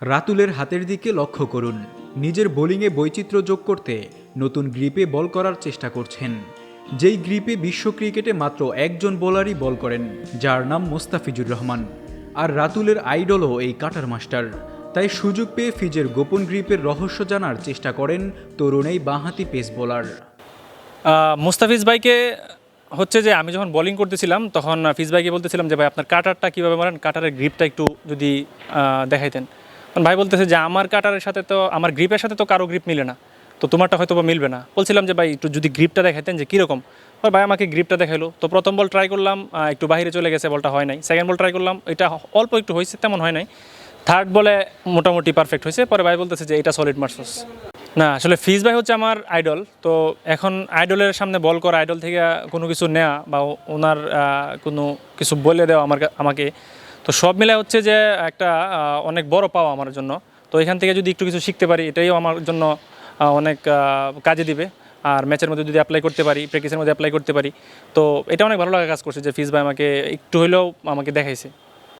রাতুলের হাতের দিকে লক্ষ্য করুন। নিজের বোলিংয়ে বৈচিত্র্য যোগ করতে নতুন গ্রিপে বল করার চেষ্টা করছেন। যেই গ্রিপে বিশ্ব ক্রিকেটে মাত্র একজন বোলারই বল করেন, যার নাম মোস্তাফিজুর রহমান। আর রাতুলের আইডলও এই কাটার মাস্টার। তাই সুযোগ পেয়ে ফিজের গোপন গ্রিপের রহস্য জানার চেষ্টা করেন তরুণ এই বাঁহাতি পেস বোলার। মুস্তাফিজ ভাইকে হচ্ছে যে আমি যখন বোলিং করতেছিলাম, তখন ফিজ ভাইকে বলতেছিলাম যে, ভাই, আপনার কাটারটা কীভাবে মারেন? কাটারের গ্রিপটা একটু যদি দেখাইতেন। ভাই বলতেছে যে আমার কাটারের সাথে তো, আমার গ্রিপের সাথে তো কারও গ্রিপ মিলে না। তো তোমারটা হয়তো বা মিলবে না। বলছিলাম যে ভাই, একটু যদি গ্রিপটা দেখাইতেন যে কীরকম। আর ভাই আমাকে গ্রিপটা দেখাইলো। তো প্রথম বল ট্রাই করলাম একটু বাইরে চলে গেছে বলটা হয় নাই। সেকেন্ড বল ট্রাই করলাম, এটা অল্প একটু হয়েছে, তেমন হয় নাই। থার্ড বলে মোটামুটি পারফেক্ট হয়েছে। পরে ভাই বলতেছে যে এটা সলিড মারছস না, আসলে ফিজ ভাই হচ্ছে আমার আইডল তো এখন আইডলের সামনে বল করা আইডল থেকে কোনো কিছু নেওয়া বা ওনার কোনো কিছু বলে দেওয়া আমার আমাকে তো সব মিলে হচ্ছে যে একটা অনেক বড় পাওয়া আমার জন্য। তো এখান থেকে যদি একটু কিছু শিখতে পারি, এটাইও আমার জন্য অনেক কাজে দিবে। আর ম্যাচের মধ্যে যদি অ্যাপ্লাই করতে পারি প্র্যাকটিসের মধ্যে অ্যাপ্লাই করতে পারি, তো এটা অনেক ভালো লাগা কাজ করছে যে ফিজ ভাই আমাকে একটু হলেও আমাকে দেখাইছে।